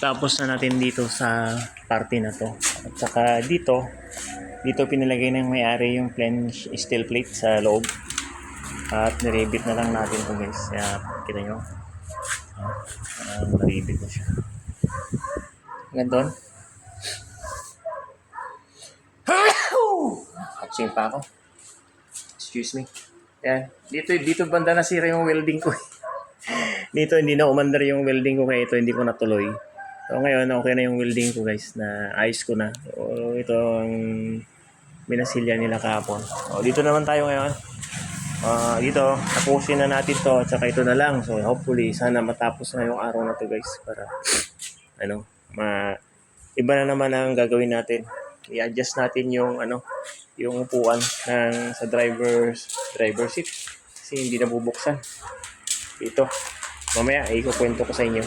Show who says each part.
Speaker 1: tapos na natin dito sa party na to. At saka dito, dito pinalagay ng may-ari yung plain steel plate sa loob. At niribit na lang natin to guys. Kaya kita nyo. Uh, naribit na siya. Gandun. Hatsing pa ako. Excuse me. Yan. Dito, dito banda nasira yung welding ko. dito hindi na umandar yung welding ko kaya ito hindi ko natuloy. So ngayon okay na yung welding ko guys na ayos ko na. So, ito ang minasilya nila kahapon. O, dito naman tayo ngayon. Ah, dito, tapusin na natin to at saka ito na lang. So hopefully sana matapos na yung araw na to guys para ano, ma iba na naman ang gagawin natin. I-adjust natin yung ano, yung upuan ng sa driver's driver seat kasi hindi nabubuksan. Ito. Mamaya ikukwento ko sa inyo.